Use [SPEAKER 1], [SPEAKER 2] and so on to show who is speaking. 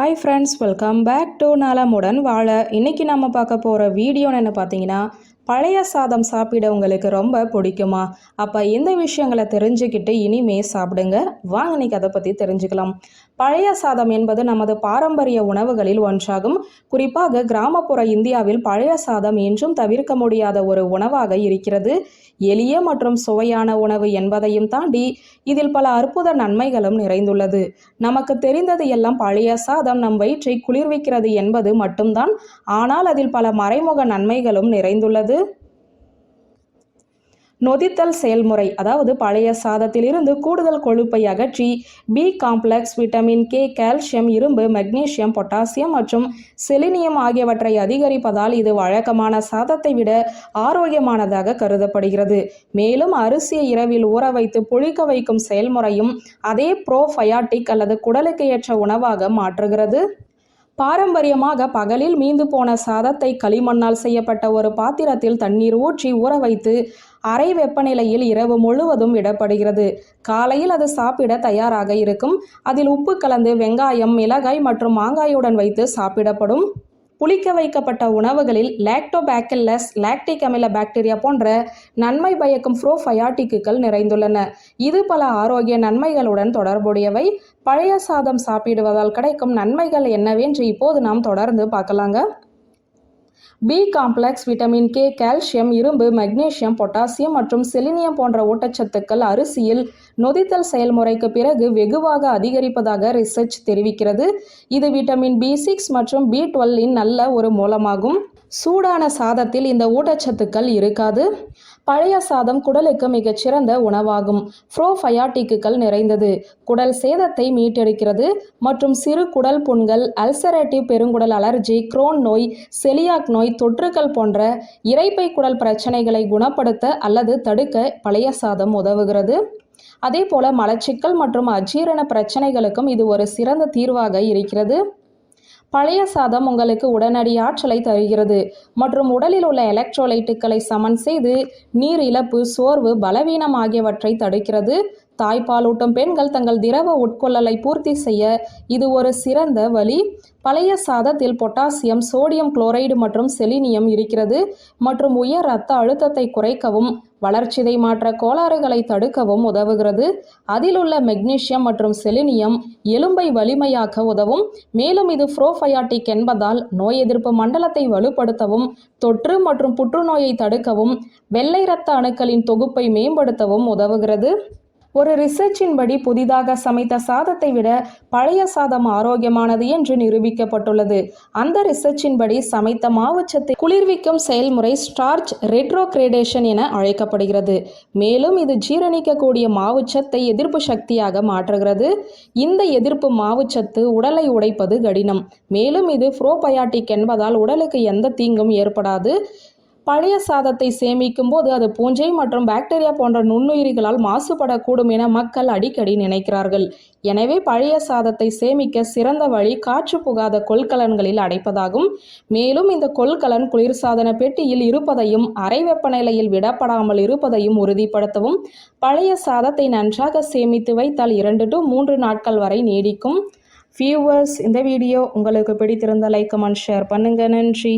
[SPEAKER 1] Hi friends welcome back to நலமுடன் வாழ இன்னைக்கு நம்ம பார்க்க போகிற வீடியோன்னு என்ன பார்த்தீங்கன்னா பழைய சாதம் சாப்பிட உங்களுக்கு ரொம்ப பிடிக்குமா? அப்போ இந்த விஷயங்களை தெரிஞ்சுக்கிட்டு இனிமே சாப்பிடுங்க. வாங்க இன்னைக்கு அதை பற்றி தெரிஞ்சுக்கலாம். பழைய சாதம் என்பது நமது பாரம்பரிய உணவுகளில் ஒன்றாகும். குறிப்பாக கிராமப்புற இந்தியாவில் பழைய சாதம் என்றும் தவிர்க்க முடியாத ஒரு உணவாக இருக்கிறது. எளிய மற்றும் சுவையான உணவு என்பதையும் தாண்டி இதில் பல அற்புத நன்மைகளும் நிறைந்துள்ளது. நமக்கு தெரிந்தது எல்லாம் பழைய சாதம் நம் வயிற்றை குளிர்விக்கிறது என்பது மட்டும்தான். ஆனால் அதில் பல மறைமுக நன்மைகளும் நிறைந்துள்ளது. நொதித்தல் செயல்முறை அதாவது பழைய சாதத்திலிருந்து கூடுதல் கொழுப்பை அகற்றி B complex vitamin K calcium இரும்பு மெக்னீசியம் பொட்டாசியம் மற்றும் செலினியம் ஆகியவற்றை அதிகரிப்பதால் இது வழக்கமான சாதத்தை விட ஆரோக்கியமானதாக கருதப்படுகிறது. மேலும் அரிசியை இரவில் ஊற வைத்து புளிக்க வைக்கும் செயல்முறையும் அதே ப்ரோஃபயாட்டிக் அல்லது குடலுக்கு ஏற்ற உணவாக மாற்றுகிறது. பாரம்பரியமாக பகலில் மீந்து போன சாதத்தை களிமண்ணால் செய்யப்பட்ட ஒரு பாத்திரத்தில் தண்ணீர் ஊற்றி ஊற வைத்து அறை வெப்பநிலையில் இரவு முழுவதும் விடப்படுகிறது காலையில் அது சாப்பிட தயாராக இருக்கும். அதில் உப்பு கலந்து வெங்காயம் மிளகாய் மற்றும் மாங்காயுடன் வைத்து சாப்பிடப்படும். புளிக்க வைக்கப்பட்ட உணவுகளில் லாக்டோபாக்கில்லஸ் லாக்டிக் அமில பாக்டீரியா போன்ற நன்மை பயக்கும் ப்ரோஃபயாட்டிக்குகள் நிறைந்துள்ளன. இது பல ஆரோக்கிய நன்மைகளுடன் தொடர்புடையவை. பழைய சாதம் சாப்பிடுவதால் கிடைக்கும் நன்மைகள் என்னவென்று இப்போது நாம் தொடர்ந்து பார்க்கலாங்க. B complex vitamin K calcium இரும்பு மக்னீசியம் பொட்டாசியம் மற்றும் செலினியம் போன்ற ஊட்டச்சத்துக்கள் அரிசியில் நொதித்தல் செயல்முறைக்கு பிறகு வெகுவாக அதிகரிப்பதாக ரிசர்ச் தெரிவிக்கிறது. இது விட்டமின் பி சிக்ஸ் மற்றும் பி டுவெல்லின் நல்ல ஒரு மூலமாகும். சூடான சாதத்தில் இந்த ஊட்டச்சத்துக்கள் இருக்காது. பழைய சாதம் குடலுக்கு மிகச்சிறந்த உணவாகும். ப்ரோஃபயாட்டிக்குகள் நிறைந்தது. குடல் சேதத்தை மீட்டெடுக்கிறது. மற்றும் சிறு குடல் புண்கள் அல்சரேட்டிவ் பெருங்குடல் அலர்ஜி குரோன் நோய் செலியாக் நோய் தொற்றுகள் போன்ற இறைப்பை குடல் பிரச்சனைகளை குணப்படுத்த அல்லது தடுக்க பழைய சாதம் உதவுகிறது. அதே போல மலச்சிக்கல் மற்றும் அஜீரண பிரச்சனைகளுக்கும் இது ஒரு சிறந்த தீர்வாக இருக்கிறது. பழைய சாதம் உங்களுக்கு உடனடி ஆற்றலை தருகிறது. மற்றும் உடலில் உள்ள எலக்ட்ரோலைட்டுகளை சமன் செய்து நீர் இழப்பு சோர்வு பலவீனம் ஆகியவற்றை தடுக்கிறது. தாய்ப்பாலூட்டும் பெண்கள் தங்கள் திரவ உட்கொள்ளலை பூர்த்தி செய்ய இது ஒரு சிறந்த வழி. பழைய சாதத்தில் பொட்டாசியம் சோடியம் குளோரைடு மற்றும் செலினியம் இருக்கிறது மற்றும் உயர் இரத்த அழுத்தத்தை குறைக்கவும் வளர்ச்சிதை மாற்ற கோளாறுகளை தடுக்கவும் உதவுகிறது. அதிலுள்ள மெக்னீசியம் மற்றும் செலினியம் எலும்பை வலிமையாக்க உதவும். மேலும் இது ப்ரோஃபயாட்டிக் என்பதால் நோய் எதிர்ப்பு மண்டலத்தை வலுப்படுத்தவும் தொற்று மற்றும் புற்றுநோயை தடுக்கவும் வெள்ளை இரத்த அணுக்களின் தொகுப்பை மேம்படுத்தவும் உதவுகிறது. ஒரு ரிசர்ச்சின்படி புதிதாக சமைத்த சாதத்தை விட பழைய சாதம் ஆரோக்கியமானது என்று நிரூபிக்கப்பட்டுள்ளது. அந்த ரிசர்ச்சின்படி சமைத்த மாவுச்சத்தை குளிர்விக்கும் செயல்முறை ஸ்டார்ச் ரெட்ரோக்ரேடேஷன் என அழைக்கப்படுகிறது. மேலும் இது ஜீரணிக்கக்கூடிய மாவுச்சத்தை எதிர்ப்பு சக்தியாக மாற்றுகிறது. இந்த எதிர்ப்பு மாவுச்சத்து உடலை உடைப்பது கடினம். மேலும் இது புரோபயாட்டிக் என்பதால் உடலுக்கு எந்த தீங்கும் ஏற்படாது. பழைய சாதத்தை சேமிக்கும் போது அது பூஞ்சை மற்றும் பாக்டீரியா போன்ற நுண்ணுயிரிகளால் மாசுபடக்கூடும் என மக்கள் அடிக்கடி நினைக்கிறார்கள். எனவே பழைய சாதத்தை சேமிக்க சிறந்த வழி காற்று புகாத கொள்கலன்களில் அடைப்பதாகும். மேலும் இந்த கொள்கலன் குளிர்சாதன பெட்டியில் இருப்பதையும் அறை வெப்பநிலையில் விடப்படாமல் இருப்பதையும் உறுதிப்படுத்தவும் பழைய சாதத்தை நன்றாக சேமித்து வைத்தால் இரண்டு டு மூன்று நாட்கள் வரை நீடிக்கும். வியூவர்ஸ் இந்த வீடியோ உங்களுக்கு பிடித்திருந்த லைக் கமெண்ட் ஷேர் பண்ணுங்கள் நன்றி.